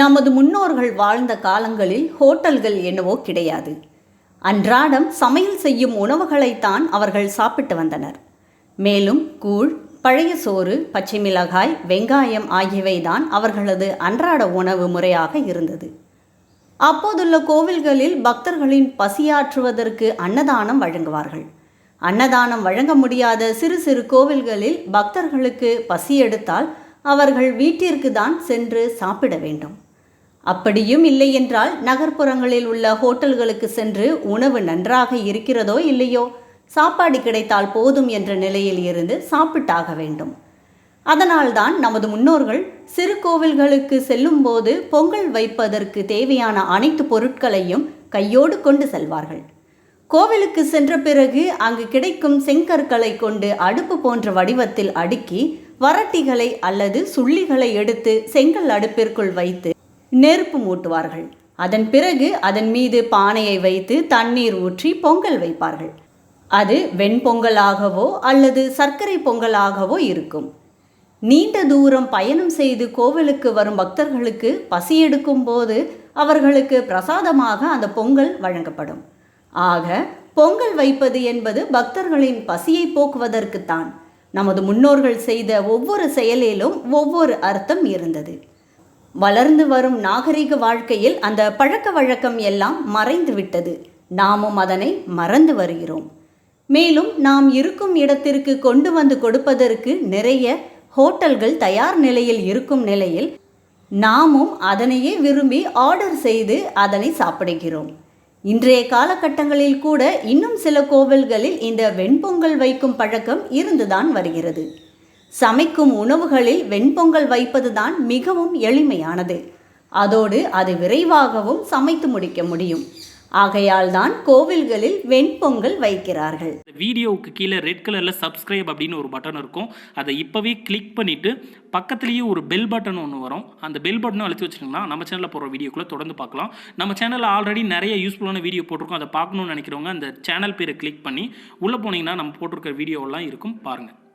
நமது முன்னோர்கள் வாழ்ந்த காலங்களில் ஹோட்டல்கள் என்னவோ கிடையாது. அன்றாடம் சமையல் செய்யும் உணவுகளைத்தான் அவர்கள் சாப்பிட்டு வந்தனர். மேலும் கூழ் பழைய சோறு பச்சை மிளகாய் வெங்காயம் ஆகியவைதான் அவர்களது அன்றாட உணவு முறையாக இருந்தது. அப்போதுள்ள கோவில்களில் பக்தர்களின் பசியாற்றுவதற்கு அன்னதானம் வழங்குவார்கள். அன்னதானம் வழங்க முடியாத சிறு சிறு கோவில்களில் பக்தர்களுக்கு பசி எடுத்தால் அவர்கள் வீட்டிற்கு தான் சென்று சாப்பிட வேண்டும். அப்படியும் இல்லை என்றால் நகர்ப்புறங்களில் உள்ள ஹோட்டல்களுக்கு சென்று உணவு நன்றாக இருக்கிறதோ இல்லையோ? சாப்பாடு கிடைத்தால் போதும் என்ற நிலையில் இருந்து சாப்பிட்டாக வேண்டும். அதனால்தான் நமது முன்னோர்கள் சிறு கோவில்களுக்கு செல்லும்போது பொங்கல் வைப்பதற்கு தேவையான அனைத்து பொருட்களையும் கையோடு கொண்டு செல்வார்கள். கோவிலுக்கு சென்ற பிறகு அங்கு கிடைக்கும் செங்கற்களை கொண்டு அடுப்பு போன்ற வடிவத்தில் அடுக்கி வரட்டிகளை அல்லது சுள்ளிகளை எடுத்து செங்கல் அடுப்பிற்குள் வைத்து நெருப்பு மூட்டுவார்கள். அதன் பிறகு அதன் மீது பானையை வைத்து தண்ணீர் ஊற்றி பொங்கல் வைப்பார்கள். அது வெண்பொங்கலாகவோ அல்லது சர்க்கரை பொங்கலாகவோ இருக்கும். நீண்ட தூரம் பயணம் செய்து கோவிலுக்கு வரும் பக்தர்களுக்கு பசி எடுக்கும் போது அவர்களுக்கு பிரசாதமாக அந்த பொங்கல் வழங்கப்படும். ஆக பொங்கல் வைப்பது என்பது பக்தர்களின் பசியை போக்குவதற்குத்தான். நமது முன்னோர்கள் செய்த ஒவ்வொரு செயலிலும் ஒவ்வொரு அர்த்தம் இருந்தது. வளர்ந்து வரும் நாகரிக வாழ்க்கையில் அந்த பழக்க வழக்கம் எல்லாம் மறைந்து விட்டது. நாமும் அதனை மறந்து வருகிறோம். மேலும் நாம் இருக்கும் இடத்திற்கு கொண்டு வந்து கொடுப்பதற்கு நிறைய ஹோட்டல்கள் தயார் நிலையில் இருக்கும் நிலையில் நாமும் அதனையே விரும்பி ஆர்டர் செய்து அதனை சாப்பிடுகிறோம். இன்றைய காலகட்டங்களில் கூட இன்னும் சில கோவில்களில் இந்த வெண்பொங்கல் வைக்கும் பழக்கம் இருந்துதான் வருகிறது. சமைக்கும் உணவுகளில் வெண்பொங்கல் வைப்பதுதான் மிகவும் எளிமையானது. அதோடு அது விரைவாகவும் சமைத்து முடிக்க முடியும். ஆகையால் தான் கோவில்களில் வெண்பொங்கல் வைக்கிறார்கள். இந்த வீடியோவுக்கு கீழே ரெட் கலரில் சப்ஸ்கிரைப் அப்படின்னு ஒரு பட்டன் இருக்கும். அதை இப்போவே கிளிக் பண்ணிவிட்டு பக்கத்துலேயே ஒரு பெல் பட்டன் ஒன்று வரும். அந்த பெல் பட்டனும் அழுத்தி வச்சுருங்கன்னா நம்ம சேனலில் போகிற வீடியோக்குள்ளே தொடர்ந்து பார்க்கலாம். நம்ம சேனலில் ஆல்ரெடி நிறைய யூஸ்ஃபுல்லான வீடியோ போட்டிருக்கோம். அதை பார்க்கணும்னு நினைக்கிறவங்க அந்த சேனல் பேரை கிளிக் பண்ணி உள்ளே போனீங்கன்னா நம்ம போட்டிருக்க வீடியோவெல்லாம் இருக்கும். பாருங்கள்